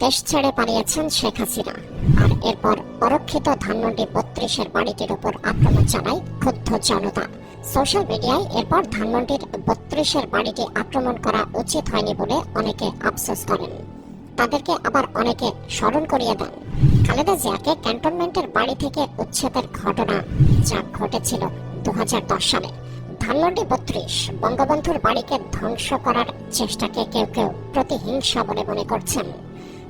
দেশ ছেড়ে পালিয়েছেন শেখ হাসিনা। আর এরপর অরক্ষিত ধানমন্ডি বত্রিশের বাড়িটির উপর আক্রমণ চালায় ক্ষুব্ধ জনতা। সোশ্যাল মিডিয়ায় এরপর ধানমন্ডির বত্রিশের বাড়িটি আক্রমণ করা উচিত হয়নি বলে অনেকে আফসোস করেন। তাদেরকে আবার অনেকে স্মরণ করিয়ে দেন। খালেদা জিয়াকে ক্যান্টনমেন্টের বাড়ি থেকে উচ্ছেদের ঘটনা যা ঘটেছিল দু হাজার দশ সালে। ধানমন্ডি বত্রিশ বঙ্গবন্ধুর বাড়িকে ধ্বংস করার চেষ্টাকে কেউ কেউ প্রতিহিংসা বলে মনে করছেন।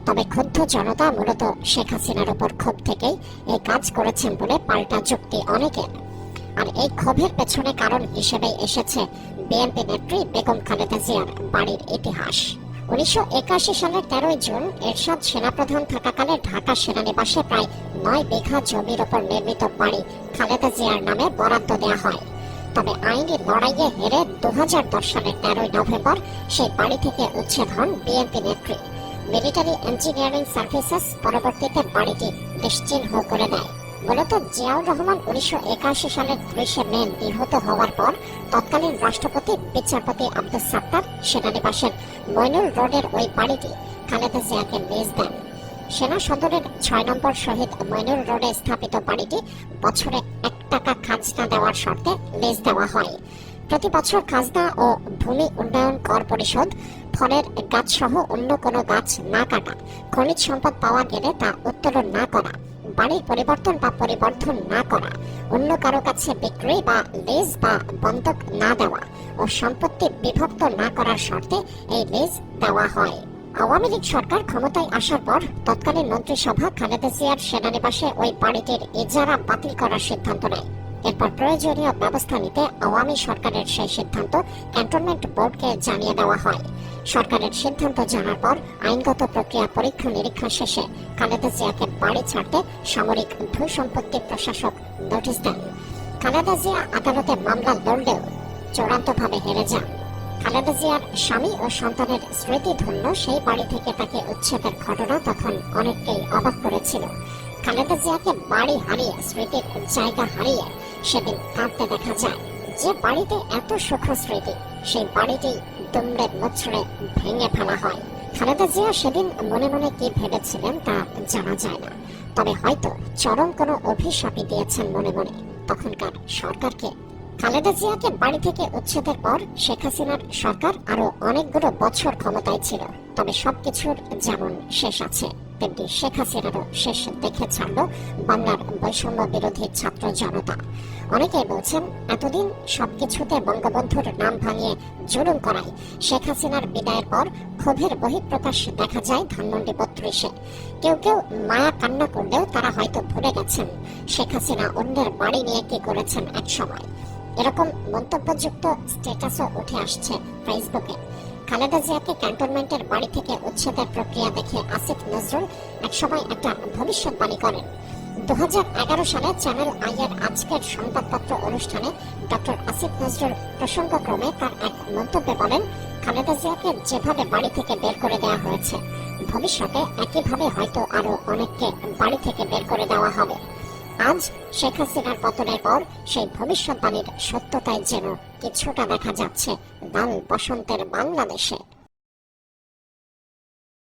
তবে ক্ষুব্ধ জনতা মূলত শেখ হাসিনার উপর ক্ষোভ থেকেই এই কাজ করেছেন বলে পাল্টা যুক্তি অনেকের। আর এই ক্ষোভের পেছনে কারণ হিসেবে এসেছে বিএনপি নেত্রী বেগম খালেদা জিয়ার বাড়ির ইতিহাস। উনিশশো একাশি সালের তেরোই জুন এরশাদ সেনাপ্রধান থাকাকালে ঢাকা সেনানিবাসে প্রায় নয় বিঘা জমির ওপর নির্মিত বাড়ি খালেদা জিয়ার নামে বরাদ্দ দেওয়া হয়। তবে আইনি লড়াইয়ে হেরে দু হাজার দশ সালের তেরোই নভেম্বর সেই বাড়ি থেকে উচ্ছেদ হন বিএনপি নেত্রী। মিলিটারি ইঞ্জিনিয়ারিং সার্ভিসেস পরবর্তীতে বাড়িটি নিশ্চিহ্ন করে দেয়। মূলত জিয়াউর রহমান উনিশশো একাশি সালের ত্রিশে মে নিহত হওয়ার পর তৎকালীন রাষ্ট্রপতি বিচারপতি আব্দুল সাত্তার সেনানিবাসের মইনুল রোডের ওই বাড়িটি খালেদা জিয়াকে লিজ দেন। সেনা সদরের ছয় নম্বর শহীদ মইনুল রোডে স্থাপিত বাড়িটি বছরে এক টাকা খাজনা দেওয়ার শর্তে লিজ দেওয়া হয়। প্রতি বছর খাজনা ও ভূমি উন্নয়ন কর পরিশোধ ফলের গাছ সহ অন্য কোনো গাছ না কাটা। খনিজ সম্পদ পাওয়া গেলে তা উত্তোলন না করা, বাড়ির পরিবর্তন বা পরিবর্ধন না করা, অন্য কারও কাছে বিক্রি বা লিজ বা বন্ধক না দেওয়া ও সম্পত্তি বিভক্ত না করার শর্তে এই লিজ দেওয়া হয়। আওয়ামী লীগ সরকার ক্ষমতায় আসার পর তৎকালীন মন্ত্রিসভা খালেদা জিয়ার সেনানিবাসে ওই বাড়িটির ইজারা বাতিল করার সিদ্ধান্ত নেয়। এরপর প্রয়োজনীয় ব্যবস্থা নিতে আওয়ামী সরকারের সেই সিদ্ধান্ত ক্যান্টনমেন্ট বোর্ডকে জানিয়ে দেওয়া হয়। সরকারের সিদ্ধান্ত জানার পর আইনগত প্রক্রিয়া পরীক্ষা নিরীক্ষা শেষে খালেদা জিয়াকে বাড়ি ছাড়তে সামরিক ভূ সম্পত্তি প্রশাসক নোটিশ দেন। খালেদা জিয়া আদালতে মামলা লড়লেও চূড়ান্তভাবে হেরে যান। খালেদা জিয়ার স্বামী ও সন্তানের স্মৃতি ধন্য সেই বাড়ি থেকে তাকে উচ্ছেদের ঘটনা তখন অনেককেই অবাক করেছিল। খালেদা জিয়াকে বাড়ি হারিয়ে স্মৃতির জায়গা হারিয়ে সেদিন কাঁদতে দেখা যায় যে বাড়িতে এত সুখ স্মৃতি সেই বাড়িটি দুমড়ে মুচড়ে ভেঙে ফেলা হয়। খালেদা জিয়া সেদিন মনে মনে কি ভেবেছিলেন তা জানা যায় না। তবে হয়তো চরম কোনো অভিশাপই দিয়েছেন মনে মনে। তখনকার সরকারকে, খালেদা জিয়াকে বাড়ি থেকে উচ্ছেদের পর শেখ হাসিনার সরকার আরও অনেকগুলো বছর ক্ষমতায় ছিল। তবে সবকিছুর যেমন শেষ আছে। তেমনি শেখ হাসিনারও শেষ দেখে ছাড়ল বাংলার বৈষম্য বিরোধী ছাত্র জনতা। অনেকেই বলছেন, এতদিন সবকিছুতে বঙ্গবন্ধুর নাম ভাঙিয়ে জুলুম করায় শেখ হাসিনার বিদায়ের পর ক্ষোভের বহিঃপ্রকাশ দেখা যায় ধানমন্ডি বত্রিশে। কেউ কেউ মায়া কান্না করলেও তারা হয়তো ভুলে গেছেন শেখ হাসিনা অন্যের বাড়ি নিয়ে কি করেছেন এক সময় এরকম মন্তব্যযুক্ত স্ট্যাটাসও উঠে আসছে ফেসবুকে। খালেদা জিয়াকে ক্যান্টনমেন্টের বাড়ি থেকে উচ্ছেদের প্রক্রিয়া দেখে আসিফ নজরুল একটা ভবিষ্যৎবাণী করেন। দু সালে চ্যানেল আইয়ের আজকের সংবাদপত্র অনুষ্ঠানে ডক্টর আসিফ নজরুল প্রসঙ্গক্রমে তার এক মন্তব্যে বলেন খালেদা জিয়াকে যেভাবে বাড়ি থেকে বের করে দেওয়া হয়েছে, ভবিষ্যতে একইভাবে হয়তো আরও অনেককে বাড়ি থেকে বের করে দেওয়া হবে। আজ শেখ হাসিনার পতনের পর সেই ভবিষ্যৎবাণীর সত্যতায় যেন কিছুটা দেখা যাচ্ছে লাল বসন্তের বাংলাদেশে।